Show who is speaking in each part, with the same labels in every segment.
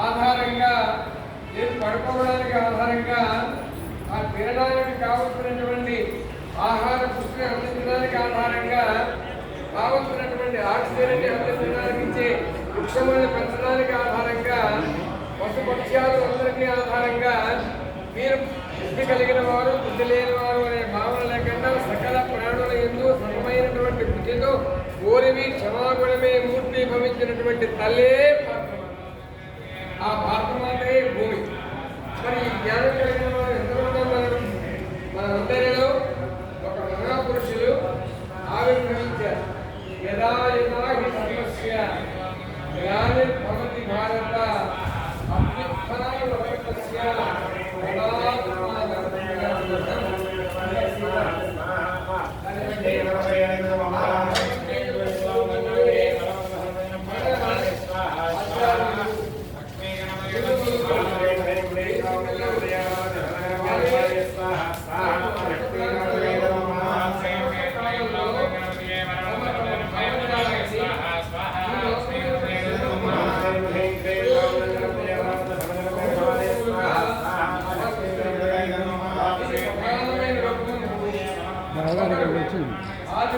Speaker 1: ఆధారంగా నేను పడుకోవడానికి ఆధారంగా ఆ తినడానికి కావలసినటువంటి ఆహార పుష్టిని అందించడానికి ఆధారంగా కావలసినటువంటి ఆక్సిజన్ అందించడానికి ఇచ్చే వృక్షములను పెంచడానికి ఆధారంగా పశుపక్ష్యాలు అందరికీ ఆధారంగా మీరు బుద్ధి కలిగిన వారు బుద్ధి లేని వారు అనే భావన లేకుండా సకల ప్రాణుల ఎందు సమమైనటువంటి బుద్ధితో కోరివి క్షమాగుణమే మూర్తి భవించినటువంటి తల్లే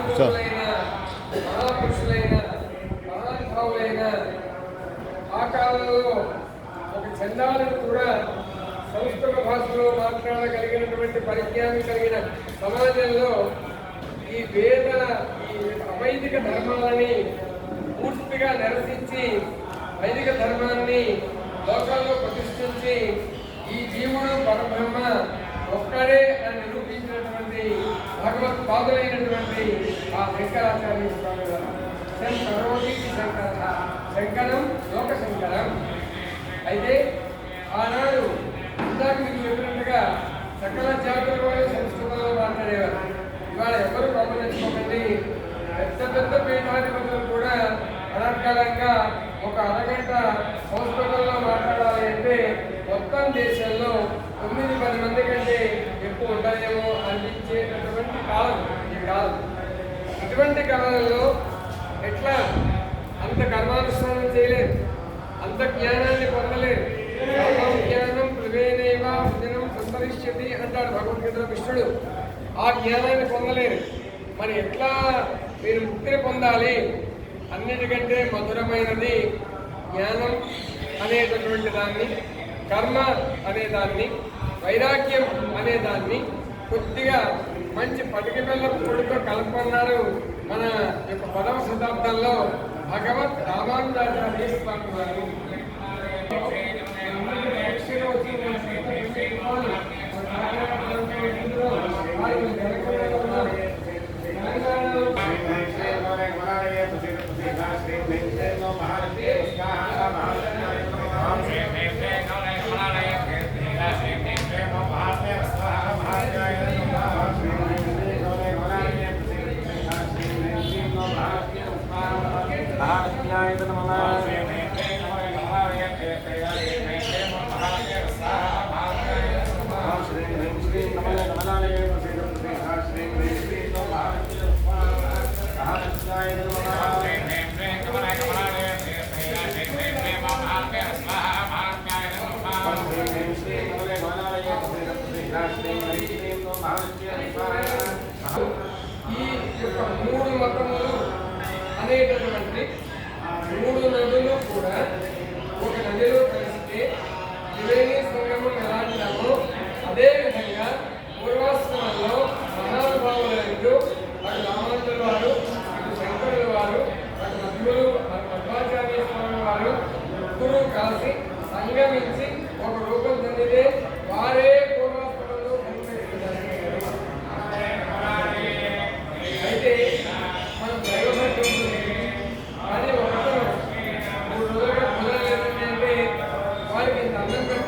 Speaker 1: ఆదిపురుషులైన మహాపురుషులైన మహానుభావులైన ఆ కాలంలో ఒక చందాలను కూడా సంస్కృత భాషలో మాట్లాడగలిగినటువంటి పరిజ్ఞానం కలిగిన సమాజంలో ఈ వేద ఈ అవైదిక ధర్మాలని పూర్తిగా నిరసించి వైదిక ధర్మాన్ని లోకాల్లో ప్రతిష్ఠించి ఈ జీవుడు పరబ్రహ్మ ఒక్కడే అని భగవత్ పాదురైనటువంటి ఆ శంకరాచార్య స్వామి వారు. శంకరోటి శంకర శంకరం లోక శంకరం. అయితే ఆనాడు ఇందాక మీకు చెప్పినట్టుగా సకల జాతుల వాళ్ళు సంస్కృతంలో మాట్లాడేవారు. ఇవాళ ఎవరు గమనించుకోకండి పెద్ద పెద్ద పీఠాధిపతులు కూడా అనర్కాలంగా ఒక అరగంట సంస్కృతంలో మాట్లాడాలి అంటే మొత్తం దేశంలో తొమ్మిది కాదు. ఇటువంటి కాలంలో ఎట్లా అంత కర్మానుష్ఠానం చేయలేదు అంత జ్ఞానాన్ని పొందలేదు జ్ఞానం ప్రవేణేవ దినం సంతరిష్యతి అంటాడు భగవద్గీతలో కృష్ణుడు ఆ జ్ఞానాన్ని పొందలేరు. మరి ఎట్లా మీరు ముక్తిని పొందాలి? అన్నిటికంటే మధురమైనది జ్ఞానం అనేటటువంటి దాన్ని కర్మ అనే దాన్ని వైరాగ్యం అనే దాన్ని కొద్దిగా మంచి పటిక పిల్ల పొడితో కలుపుకున్నారు మన యొక్క పదవ శతాబ్దంలో భగవత్ రామానుజాచార్య స్వామి వారు. ఈ యొక్క మూడు మతములు అనేటటువంటి మూడు నదులు కూడా ఒక నదిలో కలిసి త్రివేణి సంగమం ఎలా అదే అదేవిధంగా పూర్వాశ్రమంలో మహానుభావులు అంటూ అటు రామనందుల వారు అటు శంకరుల వారు అటు నదులు పద్మాచార్య స్వామి వారు ముగ్గురు కలిసి సంగమించి ఒక రూపం చెందితే వారే remember